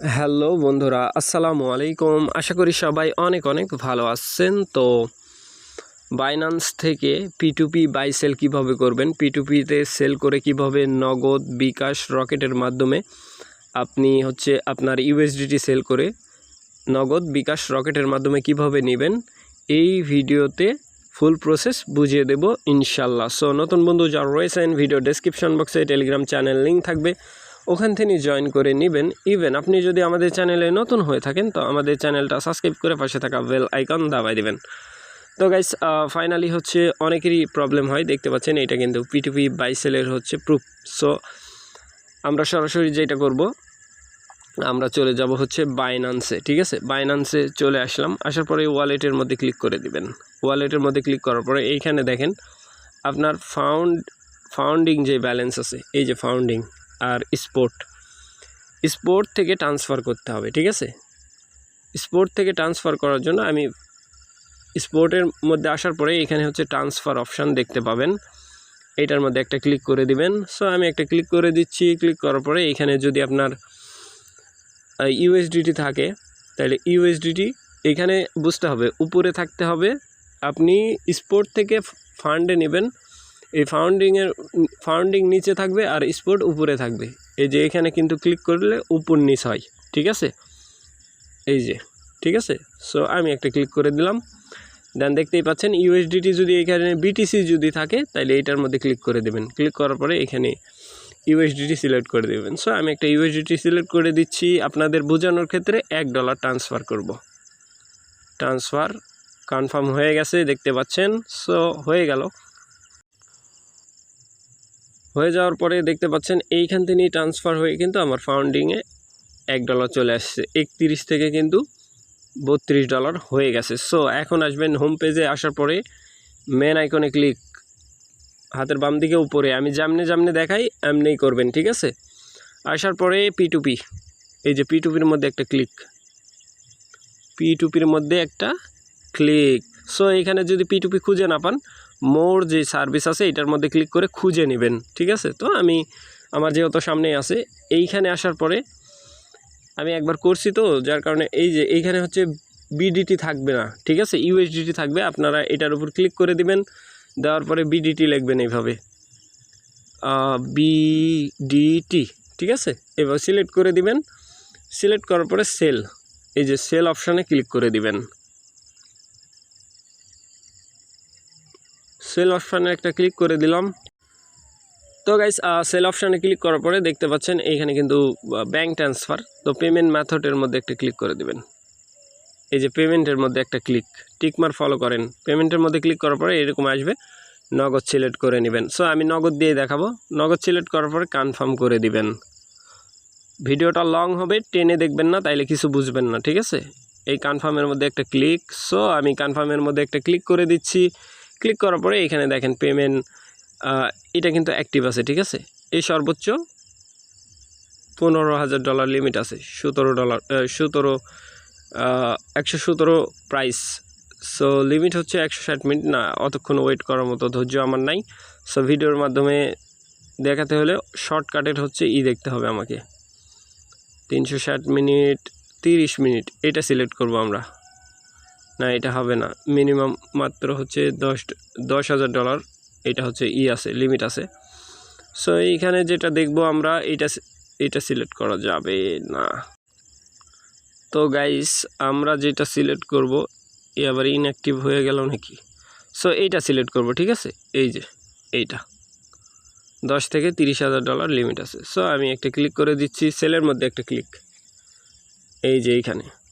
Hello বন্ধুরা, আসসালামু আলাইকুম। আশা করি সবাই অনেক অনেক ভালো আছেন। তো বাইনান্স থেকে পিটুপি বাই সেল কীভাবে করবেন? পিটুপিতে সেল করে কীভাবে নগদ বিকাশ রকেটের মাধ্যমে আপনি হচ্ছে আপনার ইউএসডিটি সেল করে নগদ বিকাশ রকেটের মাধ্যমে কীভাবে নেবেন? এই ভিডিওতে ফুল প্রসেস বুঝিয়ে দেব ইনশাল্লাহ। সো নতুন বন্ধু যারা রয়েছেন ভিডিও ডেসক্রিপশন বক্সে টেলিগ্রাম চ্যানেল লিঙ্ক থাকবে। ওখান থেকে জয়েন করে নেবেন। ইভেন আপনি যদি আমাদের চ্যানেলে নতুন হয়ে থাকেন, তো আমাদের চ্যানেলটা সাবস্ক্রাইব করে পাশে থাকা বেল আইকন দাবাই দেবেন। তো গাইস ফাইনালি হচ্ছে অনেকেরই প্রবলেম হয়, দেখতে পাচ্ছেন এটা কিন্তু পিটিপি বাইসেলের হচ্ছে প্রুফ সো আমরা সরাসরি যেটা করব, আমরা চলে যাব হচ্ছে বাইনান্সে ঠিক আছে? বাইনান্সে চলে আসলাম, আসার পরে ওয়ালেটের মধ্যে ক্লিক করে দিবেন। ওয়ালেটের মধ্যে ক্লিক করার পরে এইখানে দেখেন, আপনার ফাউন্ড ফাউন্ডিং যে ব্যালেন্স আছে, এই যে ফাউন্ডিং আর স্পোর্ট স্পোর্ট থেকে ট্রান্সফার করতে হবে, ঠিক আছে? স্পোর্ট থেকে ট্রান্সফার করার জন্য আমি স্পোর্টের মধ্যে আসার পরে এখানে হচ্ছে ট্রান্সফার অপশান দেখতে পাবেন। এটার মধ্যে একটা ক্লিক করে দিবেন। সো আমি একটা ক্লিক করে দিচ্ছি। ক্লিক করার পরে এখানে যদি আপনার ইউএসডিটি থাকে, তাহলে ইউএসডিটি এখানে বুঝতে হবে, উপরে থাকতে হবে। আপনি স্পোর্ট থেকে ফান্ডে নেবেন। এই ফাউন্ডিংয়ের ফাউন্ডিং নিচে থাকবে আর স্পোর্ট উপরে থাকবে। এই যে এখানে কিন্তু ক্লিক করলে উপর নিচ হয়, ঠিক আছে? এই যে, ঠিক আছে? সো আমি একটা ক্লিক করে দিলাম। দেন দেখতেই পাচ্ছেন ইউএসডিটি যদি এখানে বিটিসি যদি থাকে তাহলে এইটার মধ্যে ক্লিক করে দেবেন। ক্লিক করার পরে এখানে ইউএসডিটি সিলেক্ট করে দেবেন। সো আমি একটা ইউএসডিটি সিলেক্ট করে দিচ্ছি। আপনাদের বোঝানোর ক্ষেত্রে এক ডলার ট্রান্সফার করব। ট্রান্সফার কনফার্ম হয়ে গেছে, দেখতে পাচ্ছেন? সো হয়ে গেল। হয়ে যাওয়ার পরে দেখতে পাচ্ছেন এইখান থেকে ট্রান্সফার হয়ে কিন্তু আমার ফাউন্ডিংয়ে এক ডলার চলে আসছে। একত্রিশ থেকে কিন্তু বত্রিশ ডলার হয়ে গেছে। সো এখন আসবেন হোম পেজে আসার পরে মেন আইকনে ক্লিক হাতের বাম দিকে উপরে, আমি যেমনে যেমনে দেখাই, এমনিই করবেন, ঠিক আছে? আসার পরে পি টু পি এই যে পি টু পির মধ্যে একটা ক্লিক পি টু পির মধ্যে একটা ক্লিক সো এখানে যদি পি টু পি খুঁজে না পান মোর যে সার্ভিস আছে, এটার মধ্যে ক্লিক করে খুঁজে নেবেন। ঠিক আছে? তো আমি, আমার যেহেতু সামনে আছে, এইখানে আসার পরে আমি একবার করছি তো, যার কারণে এই যে, এইখানে হচ্ছে বিডিটি থাকবে না। ঠিক আছে? ইউএসডিটি থাকবে, আপনারা এটার উপর ক্লিক করে দিবেন, দেওয়ার পরে বিডিটি লিখবেন এইভাবে। বিডিটি ঠিক আছে? এবার সিলেক্ট করে দিবেন। সিলেক্ট করার পরে সেল এই যে সেল অপশানে ক্লিক করে দিবেন। সেল অপশানে একটা ক্লিক করে দিলাম। তো গাইস সেল অপশানে ক্লিক করার পরে দেখতে পাচ্ছেন এইখানে কিন্তু ব্যাঙ্ক ট্রান্সফার তো পেমেন্ট মেথডের মধ্যে একটা ক্লিক করে দিবেন। এই যে পেমেন্টের মধ্যে একটা ক্লিক টিকমার ফলো করেন। পেমেন্টের মধ্যে ক্লিক করার পরে এরকম আসবে, নগদ সিলেক্ট করে নেবেন। সো আমি নগদ দিয়ে দেখাবো। নগদ সিলেক্ট করার পরে কনফার্ম করে দিবেন। ভিডিওটা লং হবে, টেনে দেখবেন না, তাইলে কিছু বুঝবেন না, ঠিক আছে? এই কনফার্মের মধ্যে একটা ক্লিক সো আমি কনফার্মের মধ্যে একটা ক্লিক করে দিচ্ছি। ক্লিক করার পরে এখানে দেখেন পেমেন্ট এটা কিন্তু অ্যাক্টিভ আছে, ঠিক আছে? এই সর্বোচ্চ পনেরো হাজার ডলার লিমিট আছে, সতেরো ডলার সতেরো একশো সতেরো প্রাইস সো লিমিট হচ্ছে একশো ষাট মিনিট না, অতক্ষণ ওয়েট করার মতো ধৈর্য আমার নাই। সো ভিডিওর মাধ্যমে দেখাতে হলে শর্টকাটের হচ্ছে ই দেখতে হবে আমাকে। তিনশো ষাট মিনিট তিরিশ মিনিট এটা সিলেক্ট করব আমরা। না, এটা হবে না। মিনিমাম মাত্র হচ্ছে দশ দশ হাজার ডলার। এটা হচ্ছে ই আছে, লিমিট আছে। সো এইখানে যেটা দেখব আমরা, এটা এটা সিলেক্ট করা যাবে না। তো গাইস আমরা যেটা সিলেক্ট করব, এ আবার ইনঅ্যাক্টিভ হয়ে গেল নাকি? সো এইটা সিলেক্ট করব, ঠিক আছে? এই যে, এইটা। দশ থেকে তিরিশ হাজার ডলার লিমিট আছে। সো আমি একটা ক্লিক করে দিচ্ছি সেলের মধ্যে একটা ক্লিক এই যে, এইখানে।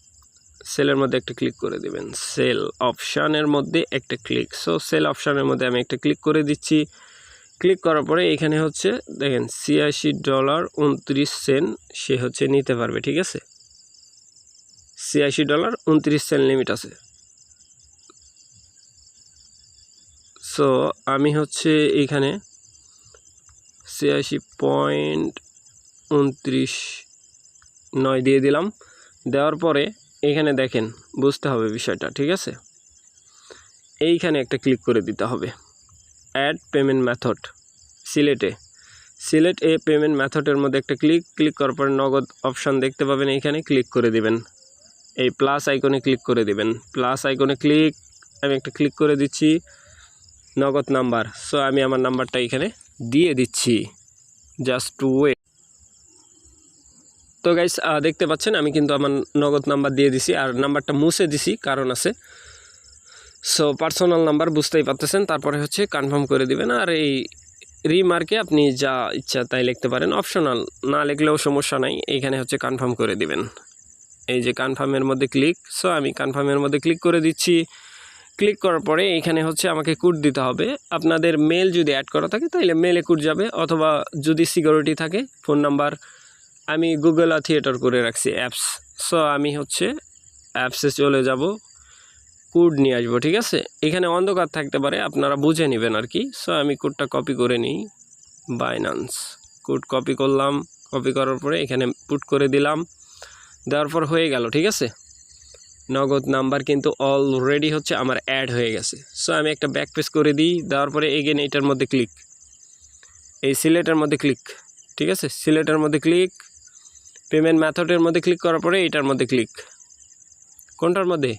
সেলের মধ্যে একটা ক্লিক করে দিবেন। সেল অপশানের মধ্যে একটা ক্লিক সো সেল অপশানের মধ্যে আমি একটা ক্লিক করে দিচ্ছি। ক্লিক করার পরে এখানে হচ্ছে, দেখেন, ছিয়াশি ডলার উনত্রিশ সেন্ট সে হচ্ছে নিতে পারবে, ঠিক আছে? ছিয়াশি ডলার উনত্রিশ সেন্ট লিমিট আছে। সো আমি হচ্ছে এইখানে ছিয়াশি পয়েন্ট উনত্রিশ নয় দিয়ে দিলাম। দেওয়ার পরে এখানে দেখেন, বুঝতে হবে বিষয়টা, ঠিক আছে? এইখানে একটা ক্লিক করে দিতে হবে। অ্যাড পেমেন্ট মেথড সিলেটে। সিলেট এ পেমেন্ট মেথডের মধ্যে একটা ক্লিক ক্লিক করার পরে নগদ অপশান দেখতে পাবেন এইখানে ক্লিক করে দিবেন। এই প্লাস আইকনে ক্লিক করে দিবেন। প্লাস আইকনে ক্লিক আমি একটা ক্লিক করে দিচ্ছি, নগদ নাম্বার সো আমি আমার নাম্বারটা এখানে দিয়ে দিচ্ছি। জাস্ট ওয়ে তো গাইস দেখতে পাচ্ছেন, আমি কিন্তু আমার নগদ নাম্বার দিয়ে দিছি আর নাম্বারটা মুছে দিছি, কারণ আছে। সো পার্সোনাল নাম্বার বুঝতেই পারতেছেন, তারপরে হচ্ছে কনফার্ম করে দিবেন। আর এই রিমার্কে আপনি যা ইচ্ছা তাই লিখতে পারেন। অপশনাল না লিখলেও সমস্যা নাই এইখানে হচ্ছে কনফার্ম করে দিবেন। এই যে কনফার্মের মধ্যে ক্লিক সো আমি কনফার্মের মধ্যে ক্লিক করে দিচ্ছি। ক্লিক করার পরে এখানে হচ্ছে আমাকে কোড দিতে হবে। আপনাদের মেল যদি অ্যাড করা থাকে তাহলে মেলে কোড যাবে। অথবা যদি সিকিউরিটি থাকে ফোন নাম্বার আমি গুগল থিয়েটার করে রাখছি অ্যাপস সো আমি হচ্ছে অ্যাপসে চলে যাব কোড নিয়ে আসব, ঠিক আছে? এখানে অন্ধকার থাকতে পারে, আপনারা বুঝে নেবেন আর কি। সো আমি কোডটা কপি করে নিই। বাইনান্স কোড কপি করলাম কপি করার পরে এখানে পুট করে দিলাম। দেওয়ার পর হয়ে গেল, ঠিক আছে? নগদ নাম্বার কিন্তু অলরেডি হচ্ছে আমার অ্যাড হয়ে গেছে। সো আমি একটা ব্যাক পেস করে দিই, দেওয়ার পরে এগেন এইটার মধ্যে ক্লিক এই সিলেটের মধ্যে ক্লিক ঠিক আছে? সিলেটের মধ্যে ক্লিক পেমেন্ট মেথডের মধ্যে ক্লিক করার পরে এইটার মধ্যে ক্লিক কোনটার মধ্যে?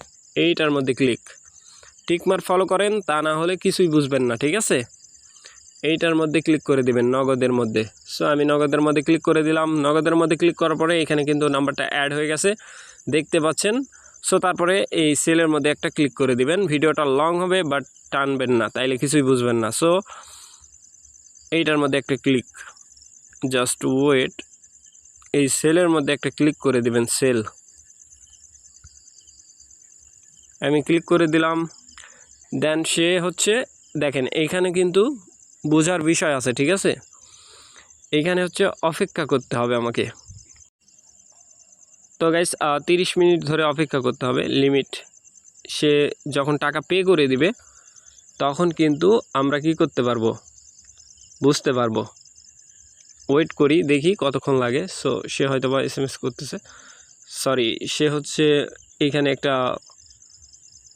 এইটার মধ্যে ক্লিক টিকমার ফলো করেন, তা না হলে কিছুই বুঝবেন না, ঠিক আছে? এইটার মধ্যে ক্লিক করে দিবেন, নগদের মধ্যে। সো আমি নগদের মধ্যে ক্লিক করে দিলাম। নগদের মধ্যে ক্লিক করার পরে এখানে কিন্তু নাম্বারটা অ্যাড হয়ে গেছে। দেখতে পাচ্ছেন? সো তারপরে এই সেলের মধ্যে একটা ক্লিক করে দিবেন। ভিডিওটা লং হবে বাট টানবেন না, তাইলে কিছুই বুঝবেন না। সো এইটার মধ্যে একটা ক্লিক জাস্ট ওয়েট এই সেলের মধ্যে একটা ক্লিক করে দিবেন সেল। আমি ক্লিক করে দিলাম। দেন সে হচ্ছে, দেখেন, এইখানে কিন্তু বোঝার বিষয় আছে, ঠিক আছে? এইখানে হচ্ছে অপেক্ষা করতে হবে আমাকে। তো গাইস তিরিশ মিনিট ধরে অপেক্ষা করতে হবে লিমিট সে যখন টাকা পে করে দিবে, তখন কিন্তু আমরা কি করতে পারব? বুঝতে পারব। ওয়েট করি, দেখি কতক্ষণ লাগে। সো সে হয়তো বা এস এম এস করতেছে। সরি সে হচ্ছে এখানে একটা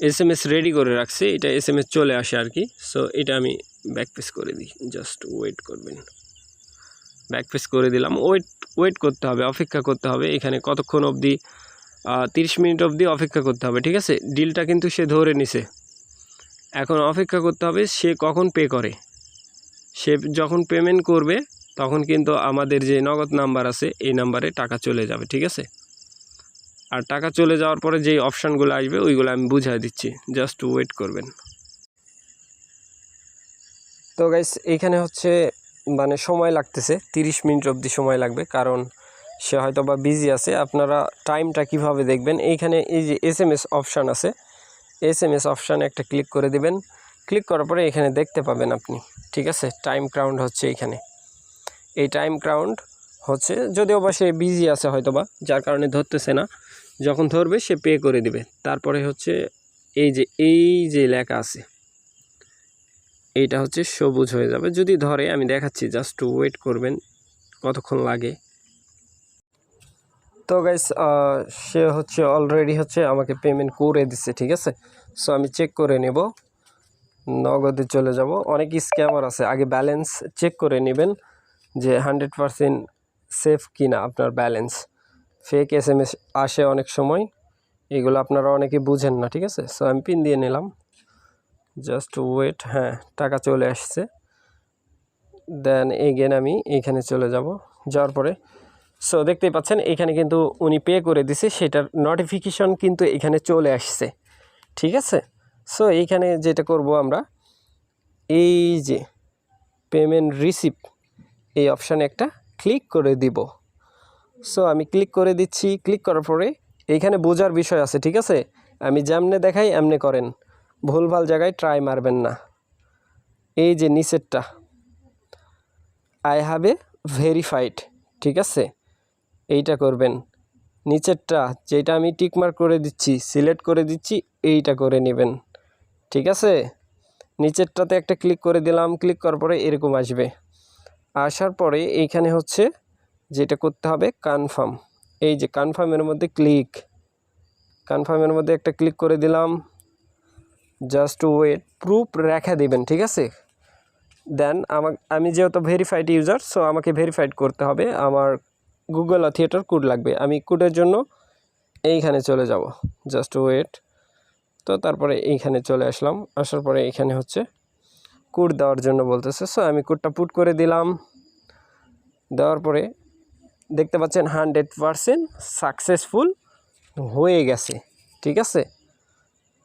এস এম এস রেডি করে রাখছে। এটা এস এম এস চলে আসে আর কি। সো এটা আমি ব্যাক পেস করে দিই। জাস্ট ওয়েট করবেন। ব্যাক পেস করে দিলাম। ওয়েট ওয়েট করতে হবে, অপেক্ষা করতে হবে। এখানে কতক্ষণ অবধি? তিরিশ মিনিট অবধি অপেক্ষা করতে হবে, ঠিক আছে? ডিলটা কিন্তু সে ধরে নিছে। এখন অপেক্ষা করতে হবে সে কখন পে করে। সে যখন পেমেন্ট করবে তখন কিন্তু আমাদের যে নগদ নাম্বার আছে, এই নাম্বারে টাকা চলে যাবে, ঠিক আছে? আর টাকা চলে যাওয়ার পরে যেই অপশানগুলো আসবে, ওইগুলো আমি বুঝাই দিচ্ছি। জাস্ট ওয়েট করবেন। তো গাইস এইখানে হচ্ছে মানে সময় লাগতেছে, তিরিশ মিনিট অবধি সময় লাগবে, কারণ সে হয়তো বা বিজি আছে। আপনারা টাইমটা কীভাবে দেখবেন? এইখানে এই যে এস এম এস অপশান আছে এস এম এস অপশানে একটা ক্লিক করে দিবেন। ক্লিক করার পরে এখানে দেখতে পাবেন আপনি, ঠিক আছে? টাইম ক্রাউন্ড হচ্ছে এইখানে এই টাইম ক্রাউন্ড হচ্ছে, যদিও বা সে বিজি আছে হয়তো বা যার কারণে ধরতেছে না। যখন ধরবে, সে পে করে দিবে। তারপরে হচ্ছে এই যে এই যে লেখা আছে, এইটা হচ্ছে সবুজ হয়ে যাবে। যদি ধরে, আমি দেখাচ্ছি জাস্ট ওয়েট করবেন কতক্ষণ লাগে। তো গাইস সে হচ্ছে অলরেডি হচ্ছে আমাকে পেমেন্ট করে দিচ্ছে ঠিক আছে? সো আমি চেক করে নেব। নগদে চলে যাব। অনেক স্ক্যামার আছে। আগে ব্যালেন্স চেক করে নেবেন। যে হান্ড্রেড পারসেন্ট সেফ কিনা আপনার balance. Fake S M S আসে অনেক সময়, এগুলো আপনারা অনেকে বুঝেন না, ঠিক আছে? সো আমি পিন দিয়ে নিলাম। জাস্ট ওয়েট হ্যাঁ টাকা চলে আসছে। দেন এগেন আমি এইখানে চলে যাব, যাওয়ার পরে। সো দেখতেই পাচ্ছেন, এখানে কিন্তু উনি পে করে দিছে, সেটার নোটিফিকেশন কিন্তু এখানে চলে আসছে, ঠিক আছে? সো এইখানে যেটা করব আমরা, এই যে পেমেন্ট রিসিভ এই অপশানে একটা ক্লিক করে দিব। সো আমি ক্লিক করে দিচ্ছি। ক্লিক করার পরে এইখানে বোঝার বিষয় আছে, ঠিক আছে? আমি যেমনে দেখাই, এমনে করেন। ভুলভাল জায়গায় ট্রাই মারবেন না। এই যে নিচেরটা। আই হ্যাভ এ ভেরিফাইড ঠিক আছে? এইটা করবেন। নিচেরটা, যেটা আমি টিকমার্ক করে দিচ্ছি সিলেক্ট করে দিচ্ছি, এইটা করে নেবেন। ঠিক আছে? নিচেরটাতে একটা ক্লিক করে দিলাম। ক্লিক করার পরে এরকম আসবে। আসার পরে এইখানে হচ্ছে যেটা করতে হবে কনফার্ম এই যে কনফার্মের মধ্যে ক্লিক কনফার্মের মধ্যে একটা ক্লিক করে দিলাম। জাস্ট ওয়েট প্রুফ রেখে দেবেন, ঠিক আছে? দেন আমার, আমি যেহেতু ভেরিফাইড ইউজার সো আমাকে ভেরিফাইড করতে হবে। আমার গুগল থিয়েটার কোড লাগবে। আমি কোডের জন্য এইখানে চলে যাব। জাস্ট ওয়েট তো তারপরে এইখানে চলে আসলাম। আসার পরে এইখানে হচ্ছে কোড দেওয়ার জন্য বলতেছে। সো আমি কোডটা পুট করে দিলাম। দেওয়ার পরে দেখতে পাচ্ছেন হান্ড্রেড পারসেন্ট সাকসেসফুল হয়ে গেছে। ঠিক আছে?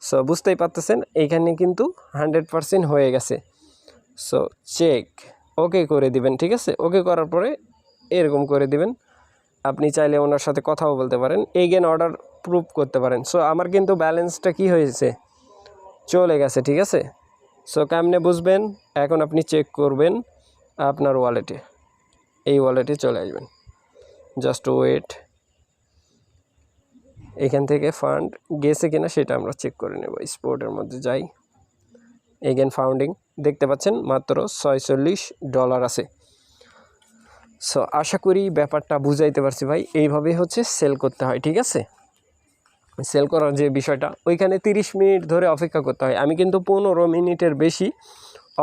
সো বুঝতেই পারতেছেন এইখানে কিন্তু হান্ড্রেড পারসেন্ট হয়ে গেছে। সো চেক ওকে করে দিবেন, ঠিক আছে? ওকে করার পরে এরকম করে দিবেন। আপনি চাইলে ওনার সাথে কথাও বলতে পারেন। এগেন অর্ডার প্রুভ করতে পারেন। সো আমার কিন্তু ব্যালেন্সটা কি হয়েছে? চলে গেছে, ঠিক আছে? সো কেমনে বুঝবেন? এখন আপনি চেক করবেন আপনার ওয়ালেটে এই ওয়ালেটে চলে আসবেন। জাস্ট ওয়েট এখান থেকে ফান্ড গেছে কিনা সেটা আমরা চেক করে নেব। স্পোর্টের মধ্যে যাই। এগেন ফাউন্ডিং দেখতে পাচ্ছেন, মাত্র ছয়চল্লিশ ডলার আছে। সো আশা করি ব্যাপারটা বুঝাইতে পারছি ভাই। এইভাবেই হচ্ছে সেল করতে হয়, ঠিক আছে? সেল করার যে বিষয়টা, ওইখানে তিরিশ মিনিট ধরে অপেক্ষা করতে হয়। আমি কিন্তু পনেরো মিনিটের বেশি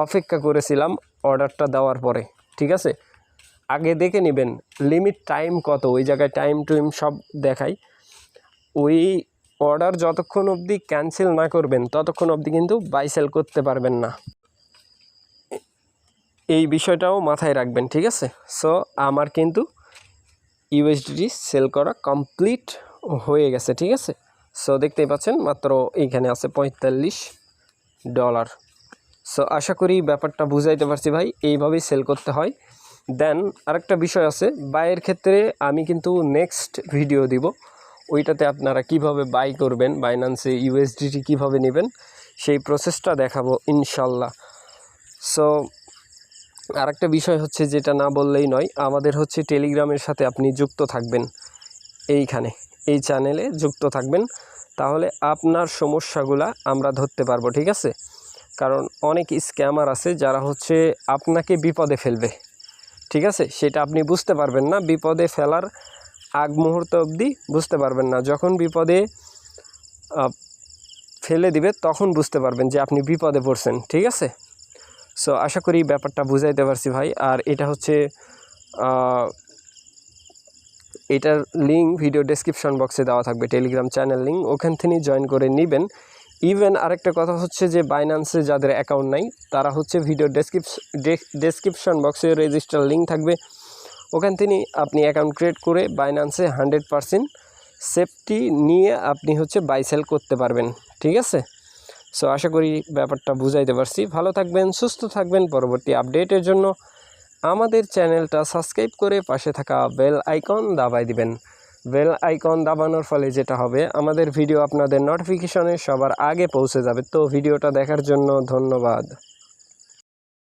অপেক্ষা করেছিলাম অর্ডারটা দেওয়ার পরে, ঠিক আছে? আগে দেখে নেবেন, লিমিট টাইম কত? ওই জায়গায় টাইম টুইম সব দেখাই। ওই অর্ডার যতক্ষণ অবধি ক্যান্সেল না করবেন, ততক্ষণ অবধি কিন্তু বাই সেল করতে পারবেন না। এই বিষয়টাও মাথায় রাখবেন, ঠিক আছে? সো আমার কিন্তু ইউএসডিটি সেল করা কমপ্লিট হয়ে গেছে, ঠিক আছে? সো দেখতেই পাচ্ছেন, মাত্র এইখানে আছে পঁয়তাল্লিশ ডলার সো আশা করি ব্যাপারটা বুঝাইতে পারছি ভাই, এইভাবেই সেল করতে হয়। দেন আরেকটা বিষয় আছে বাইয়ের ক্ষেত্রে আমি কিন্তু নেক্সট ভিডিও দিব। ওইটাতে আপনারা কীভাবে বাই করবেন বাইনান্সে ইউএসডিটি কীভাবে নেবেন, সেই প্রসেসটা দেখাবো, ইনশাল্লাহ। সো আরেকটা বিষয় হচ্ছে, যেটা না বললেই নয়, আমাদের হচ্ছে টেলিগ্রামের সাথে আপনি যুক্ত থাকবেন, এইখানে। এই চ্যানেলে যুক্ত থাকবেন, তাহলে আপনার সমস্যাগুলা আমরা ধরতে পারব, ঠিক আছে? কারণ অনেক স্ক্যামার আছে যারা হচ্ছে আপনাকে বিপদে ফেলবে, ঠিক আছে? সেটা আপনি বুঝতে পারবেন না, বিপদে ফেলার আগ মুহূর্ত অবধি বুঝতে পারবেন না। যখন বিপদে ফেলে দিবে, তখন বুঝতে পারবেন যে আপনি বিপদে পড়ছেন, ঠিক আছে? সো আশা করি ব্যাপারটা বুঝাইতে পারছি ভাই। আর এটা হচ্ছে এটার লিঙ্ক ভিডিও ডেসক্রিপশন বক্সে দেওয়া থাকবে টেলিগ্রাম চ্যানেল লিঙ্ক ওখান থেকে জয়েন করে নেবেন। ইভেন আরেকটা কথা হচ্ছে যে বাইন্যান্সে যাদের অ্যাকাউন্ট নাই, তারা হচ্ছে ভিডিও ডেসক্রিপশন ডেসক্রিপশন বক্সে রেজিস্টার লিঙ্ক থাকবে। ওখান থেকে আপনি অ্যাকাউন্ট ক্রিয়েট করে বাইন্যান্সে হান্ড্রেড পারসেন্ট সেফটি নিয়ে আপনি হচ্ছে বাই সেল করতে পারবেন, ঠিক আছে? সো আশা করি ব্যাপারটা বুঝাইতে পারছি। ভালো থাকবেন, সুস্থ থাকবেন, পরবর্তী আপডেটের জন্য। আমাদের চ্যানেলটা সাবস্ক্রাইব করে পাশে থাকা বেল আইকন দাবাই দিবেন। বেল আইকন দাবানোর ফলে যেটা হবে, আমাদের ভিডিও আপনাদের নোটিফিকেশনে সবার আগে পৌঁছে যাবে। তো ভিডিওটা দেখার জন্য ধন্যবাদ।